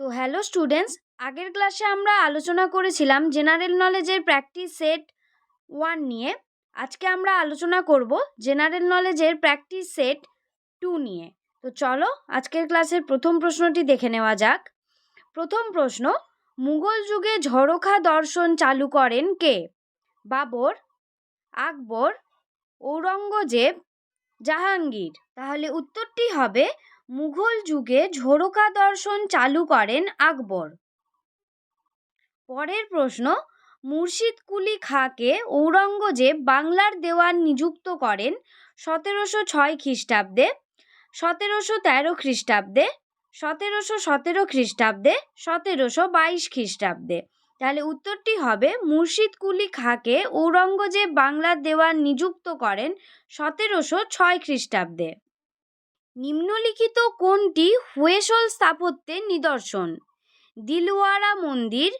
তো hello students, আগের ক্লাসে আমরা আলোচনা করেছিলাম জেনারেল নলেজের প্র্যাকটিস সেট ওয়ান নিয়ে। আজকে আমরা আলোচনা করব জেনারেল নলেজের প্র্যাকটিস সেট টু নিয়ে। তো চলো আজকের ক্লাসের প্রথম প্রশ্নটি দেখে নেওয়া যাক। প্রথম প্রশ্ন, মুঘল যুগে ঝরোখা দর্শন চালু করেন কে? বাবর, আকবর, ঔরঙ্গজেব, জাহাঙ্গীর। তাহলে উত্তরটি হবে মুঘল যুগে ঝোড়কা দর্শন চালু করেন আকবর। পরের প্রশ্ন, মুর্শিদ কুলি খাঁকে ঔরঙ্গজেব বাংলার দেওয়ান নিযুক্ত করেন সতেরোশো ছয় খ্রিস্টাব্দে, সতেরোশো তেরো খ্রিস্টাব্দে, সতেরোশো সতেরো খ্রিস্টাব্দে, সতেরোশো বাইশ খ্রিস্টাব্দে। তাহলে উত্তরটি হবে, মুর্শিদ কুলি খাঁকে ঔরঙ্গজেব বাংলার দেওয়ান নিযুক্ত করেন সতেরোশো ছয় খ্রিস্টাব্দে। নিম্নলিখিত কোনটি হুয়েসল স্থাপত্যের নিদর্শন? দিলওয়ারা মন্দির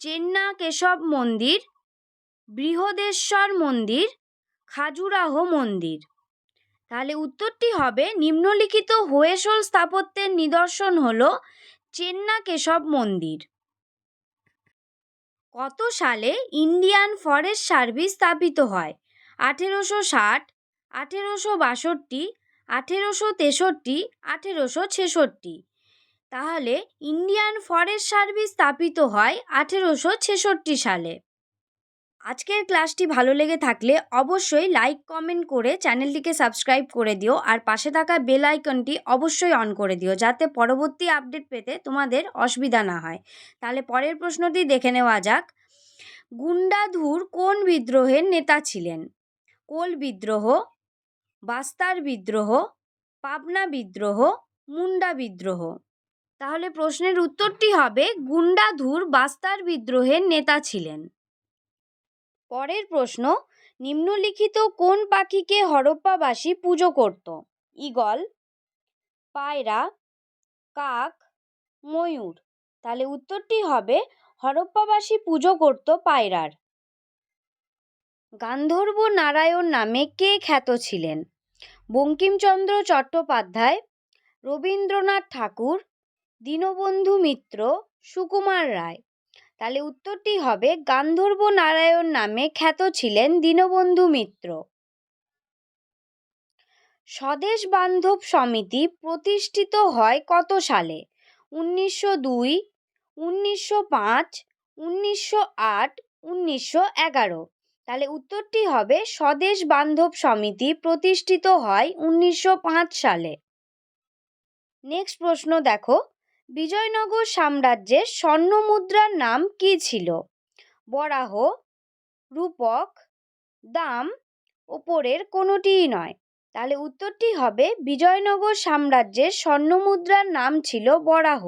চেন্না কেশব মন্দির, বৃহদেশ্বর মন্দির, খাজুরাহ মন্দির। তাহলে উত্তরটি হবে নিম্নলিখিত হোয়েসল স্থাপত্যের নিদর্শন হল চেন্না কেশব মন্দির। কত সালে ইন্ডিয়ান ফরেস্ট সার্ভিস স্থাপিত হয়? আঠেরোশো ষাট, আঠেরোশো বাষট্টি আঠেরোশো তেষট্টি, আঠেরোশো ছেষট্টি। তাহলে ইন্ডিয়ান ফরেস্ট সার্ভিস স্থাপিত হয় আঠেরোশো ছেষট্টি সালে। আজকের ক্লাসটি ভালো লেগে থাকলে অবশ্যই লাইক, কমেন্ট করে চ্যানেলটিকে সাবস্ক্রাইব করে দিও আর পাশে থাকা বেল আইকনটি অবশ্যই অন করে দিও যাতে পরবর্তী আপডেট পেতে তোমাদের অসুবিধা না হয়। তাহলে পরের প্রশ্নটি দেখে নেওয়া যাক। গুন্ডাধুর কোন বিদ্রোহের নেতা ছিলেন? কোল বিদ্রোহ বাস্তার বিদ্রোহ, পাবনা বিদ্রোহ, মুন্ডা বিদ্রোহ। তাহলে প্রশ্নের উত্তরটি হবে, গুন্ডাধুর বাস্তার বিদ্রোহের নেতা ছিলেন। পরের প্রশ্ন, নিম্নলিখিত কোন পাখিকে হরপ্পাবাসী পুজো করত? ঈগল, পায়রা, কাক, ময়ূর। তাহলে উত্তরটি হবে, হরপ্পাবাসী পুজো করত পায়রার। গান্ধর্ব নারায়ণ নামে কে খ্যাত ছিলেন? বঙ্কিমচন্দ্র চট্টোপাধ্যায়, রবীন্দ্রনাথ ঠাকুর, দীনবন্ধু মিত্র, সুকুমার রায়। তাহলে উত্তরটি হবে গান্ধর্ব নারায়ণ নামে খ্যাত ছিলেন দীনবন্ধু মিত্র। স্বদেশ বান্ধব সমিতি প্রতিষ্ঠিত হয় কত সালে? উনিশশো দুই, উনিশশো পাঁচ, উনিশশো আট, উনিশশো এগারো। তাহলে উত্তরটি হবে স্বদেশ বান্ধব সমিতি প্রতিষ্ঠিত হয় উনিশশো পাঁচ সালে। নেক্সট প্রশ্ন দেখো। বিজয়নগর সাম্রাজ্যের স্বর্ণ মুদ্রার নাম কী ছিল? বরাহ, রূপক, দাম ওপরের কোনোটিই নয়। তাহলে উত্তরটি হবে বিজয়নগর সাম্রাজ্যের স্বর্ণ মুদ্রার নাম ছিল বরাহ।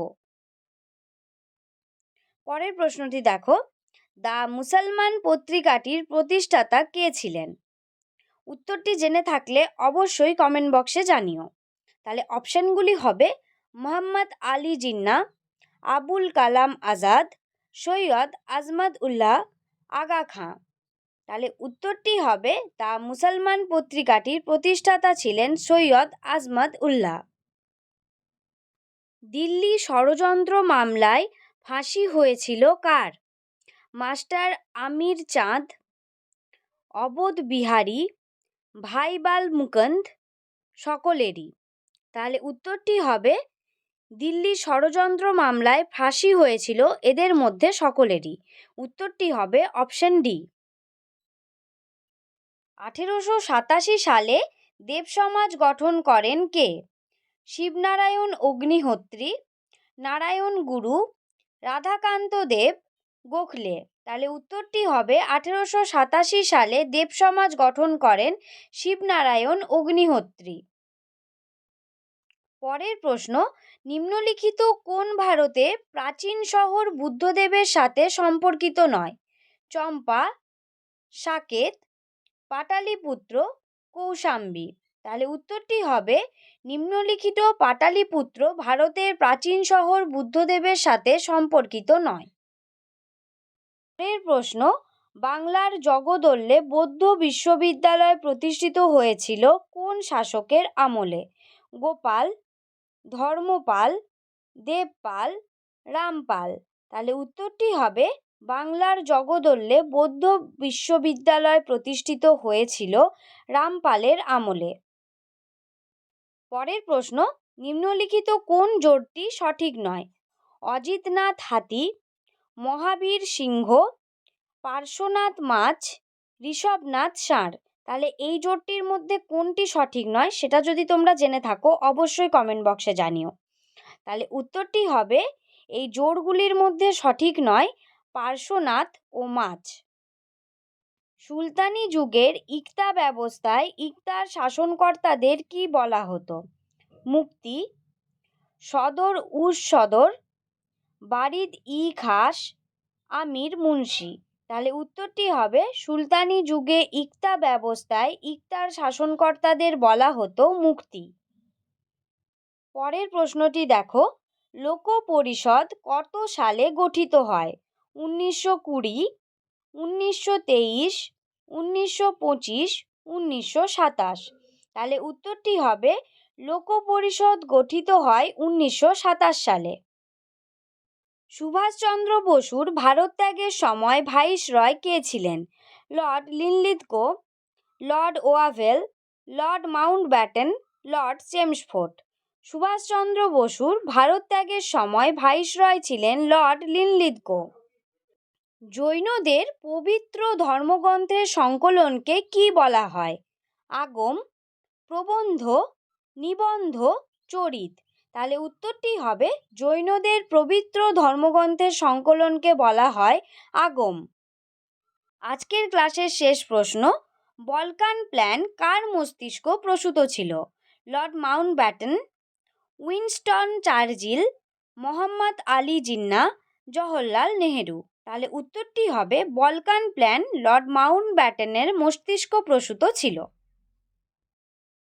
পরের প্রশ্নটি দেখো। দ্য মুসলমান পত্রিকাটির প্রতিষ্ঠাতা কে ছিলেন? উত্তরটি জেনে থাকলে অবশ্যই কমেন্ট বক্সে জানিও। তাহলে অপশানগুলি হবে, মোহাম্মদ আলী জিন্না, আবুল কালাম আজাদ, সৈয়দ আজমত উল্লাহ আগা খাঁ। তাহলে উত্তরটি হবে, দ্য মুসলমান পত্রিকাটির প্রতিষ্ঠাতা ছিলেন সৈয়দ আজমত উল্লাহ দিল্লি ষড়যন্ত্র মামলায় ফাঁসি হয়েছিল কার? মাস্টার আমির চাঁদ, অবোধ বিহারী, ভাইবাল মুকন্দ সকলেরই। তাহলে উত্তরটি হবে, দিল্লি ষড়যন্ত্র মামলায় ফাঁসি হয়েছিল এদের মধ্যে সকলেরই। উত্তরটি হবে অপশন ডি। আঠেরোশো সাতাশি সালে দেব সমাজ গঠন করেন কে? শিবনারায়ণ অগ্নিহোত্রী, নারায়ণ গুরু, রাধাকান্ত দেব গোখলে। তাহলে উত্তরটি হবে আঠেরোশো সাতাশি সালে দেব সমাজ গঠন করেন শিবনারায়ণ অগ্নিহোত্রী। পরের প্রশ্ন, নিম্নলিখিত কোন ভারতে প্রাচীন শহর বুদ্ধদেবের সাথে সম্পর্কিত নয়? চম্পা, সাকেত, পাটালিপুত্র, কৌশাম্বী। তাহলে উত্তরটি হবে নিম্নলিখিত পাটালিপুত্র ভারতের প্রাচীন শহর বুদ্ধদেবের সাথে সম্পর্কিত নয়। পরের প্রশ্ন, বাংলার জগদল্লে বৌদ্ধ বিশ্ববিদ্যালয় প্রতিষ্ঠিত হয়েছিল কোন শাসকের আমলে? গোপাল, ধর্মপাল, দেবপাল, রামপাল। তাহলে উত্তরটি হবে, বাংলার জগদল্লে বৌদ্ধ বিশ্ববিদ্যালয় প্রতিষ্ঠিত হয়েছিল রামপালের আমলে। পরের প্রশ্ন, নিম্নলিখিত কোন জোটটি সঠিক নয়? অজিতনাথ হাতি মহাবীর সিংহ, পার্শ্বনাথ মাছ, ঋষভনাথ ষাঁড়। তাহলে এই জোটটির মধ্যে কোনটি সঠিক নয় সেটা যদি তোমরা জেনে থাকো, অবশ্যই কমেন্ট বক্সে জানিও। তাহলে উত্তরটি হবে, এই জোড়গুলির মধ্যে সঠিক নয় পার্শ্বনাথ ও মাছ। সুলতানি যুগের ইকতা ব্যবস্থায় ইকতার শাসনকর্তাদের কি বলা হতো? মুক্তি, সদর উস সদর বারিদ ই খাস আমির মুন্সি। তাহলে উত্তরটি হবে, সুলতানি যুগে ইকতা ব্যবস্থায় ইকতার শাসনকর্তাদের বলা হতো মুক্তি। পরের প্রশ্নটি দেখো লোক পরিষদ কত সালে গঠিত হয়? উনিশশো কুড়ি, উনিশশো তেইশ, উনিশশো পঁচিশ, উনিশশো সাতাশ। তাহলে উত্তরটি হবে লোক পরিষদ গঠিত হয় উনিশশো সাতাশ সালে। সুভাষচন্দ্র বসুর ভারত ত্যাগের সময় ভাইসরয় কে ছিলেন? Lord Linlithgow lord Wavell, lord Mountbatten, lord Chelmsford Subhashchandra বসুর ভারত ত্যাগের সময় ভাইসরয় ছিলেন লর্ড লিনলিথগো জৈনদের পবিত্র ধর্মগ্রন্থের সংকলনকে কি বলা হয়? আগম, প্রবন্ধ, নিবন্ধ, চরিত। তাহলে উত্তরটি হবে জৈনদের পবিত্র ধর্মগ্রন্থের সংকলনকে বলা হয় আগম। আজকের ক্লাসের শেষ প্রশ্ন, বলকান প্ল্যান কার মস্তিষ্ক প্রসূত ছিল? Lord Mountbatten, Winston Churchill Mohammad Ali Jinnah, Jawaharlal Nehru. তাহলে উত্তরটি হবে বলকান প্ল্যান লর্ড মাউন্টব্যাটেনের মস্তিষ্ক প্রসূত ছিল।